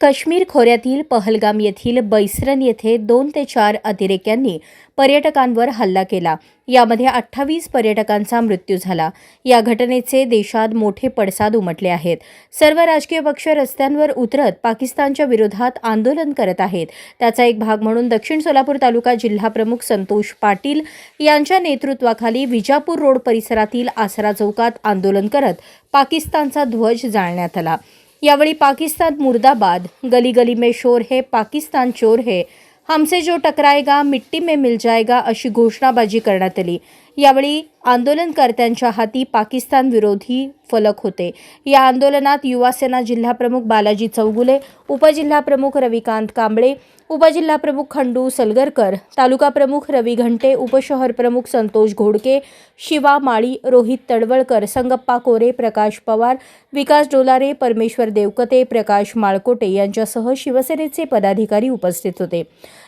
काश्मीर खोऱ्यातील पहलगाम येथील बैसरन येथे दोन ते चार अतिरेक्यांनी पर्यटकांवर हल्ला केला. यामध्ये अठ्ठावीस पर्यटकांचा मृत्यू झाला. या घटनेचे देशात मोठे पडसाद उमटले आहेत. सर्व राजकीय पक्ष रस्त्यांवर उतरत पाकिस्तानच्या विरोधात आंदोलन करत आहेत. त्याचा एक भाग म्हणून दक्षिण सोलापूर तालुका जिल्हा प्रमुख संतोष पाटील यांच्या नेतृत्वाखाली विजापूर रोड परिसरातील आसरा चौकात आंदोलन करत पाकिस्तानचा ध्वज जाळण्यात आला. यावेळी पाकिस्तान मुर्दाबाद गली गली में शोर है पाकिस्तान चोर है. हमसे जो टकराएगा मिट्टी में मिल जाएगा अशी घोषणाबाजी करण्यात आली. यावेळी आंदोलनकर्त्यांच्या हाती पाकिस्तान विरोधी फलक होते. या आंदोलनात युवासेना जिल्हाप्रमुख बालाजी चौगुले उपजिल्हाप्रमुख रविकांत कांबळे उपजिल्हाप्रमुख खंडू सलगरकर तालुका प्रमुख रवी घंटे उपशहर प्रमुख संतोष घोडके शिवा माळी रोहित तडवळकर संगप्पा कोरे प्रकाश पवार विकास डोलारे परमेश्वर देवकते प्रकाश माळकोटे यांच्यासह शिवसेनेचे पदाधिकारी उपस्थित होते.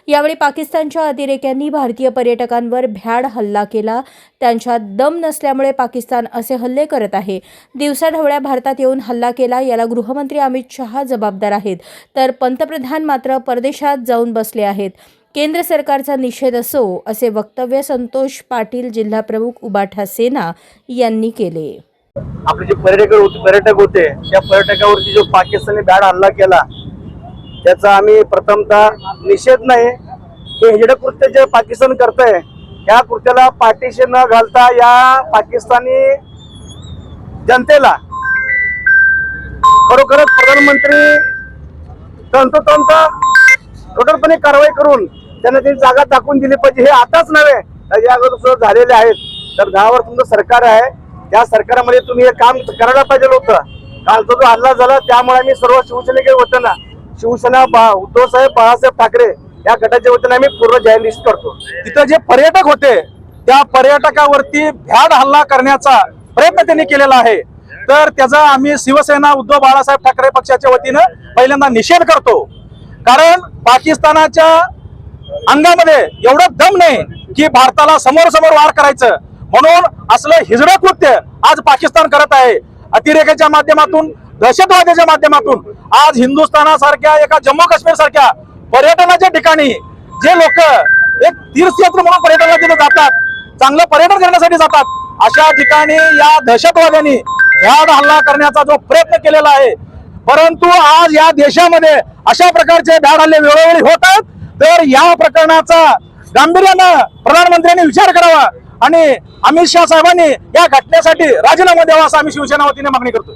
यावेळी पाकिस्तानच्या अतिरेक्यांनी भारतीय पर्यटकांवर भ्याड हल्ला केला. त्यांच्यात दम नसल्यामुळे पाकिस्तान असे हल्ले करत आहे. दिवसाढवळ्या भारतात येऊन हल्ला केला याला गृहमंत्री अमित शहा जबाबदार आहेत. तर पंतप्रधान मात्र परदेशात जाऊन बसले आहेत. केंद्र सरकारचा निषेध असो असे वक्तव्य संतोष पाटील जिल्हा प्रमुख उबाठा सेना यांनी केले. आपले जे पर्यटक पर्यटक होते त्या पर्यटकावरती जो पाकिस्तानी बॅड हल्ला केला त्याचा आम्ही प्रथमतः निषेध नाही. हे हिडकृत्य जे पाकिस्तान करत आहे या कृत्याला पाठीशी न घालता या पाकिस्तानी जनतेला खरोखरच प्रधानमंत्री तंतोतंत कठोरपणे कारवाई करून त्यांना ती जागा दाखवून दिली पाहिजे. हे आताच नव्हे या अगोदर झालेले आहेत. तर दहा वर्ष तुमचं सरकार आहे. त्या सरकारमध्ये तुम्ही हे काम करायला पाहिजे होतं. कालचा जो हल्ला झाला त्यामुळे आम्ही सर्व शिवसेनेकडे होतो ना. शिवसेना उद्धव साहेब बाळासाहेब ठाकरे या गटाच्या वतीने आम्ही पूर्ण जाहीर लिस्ट करतो. तिथं जे पर्यटक होते त्या पर्यटकावरती भ्याड हल्ला करण्याचा प्रयत्न त्यांनी केलेला आहे. तर त्याचा आम्ही शिवसेना उद्धव बाळासाहेब ठाकरे पक्षाच्या वतीनं पहिल्यांदा निषेध करतो. कारण पाकिस्तानाच्या अंगामध्ये एवढं दम नाही की भारताला समोर समोर वार करायचं. म्हणून असलं हिजडं कृत्य आज पाकिस्तान करत आहे. अतिरेकाच्या माध्यमातून दहशतवादाच्या माध्यमातून. आज हिंदुस्थानासारख्या एका जम्मू काश्मीर सारख्या पर्यटनाच्या ठिकाणी जे लोक एक तीर्थयात्र म्हणून पर्यटनाला तिथे जातात चांगलं पर्यटन करण्यासाठी जातात अशा ठिकाणी या दहशतवाद्यांनी ह्या हल्ला करण्याचा जो प्रयत्न केलेला आहे. परंतु आज या देशामध्ये अशा प्रकारचे धाड हल्ले वेळोवेळी होत आहेत. तर या प्रकरणाचा गांभीर्यानं प्रधानमंत्र्यांनी विचार करावा आणि अमित शहा साहेबांनी या घटनेसाठी राजीनामा द्यावा असं आम्ही शिवसेना वतीने मागणी करतो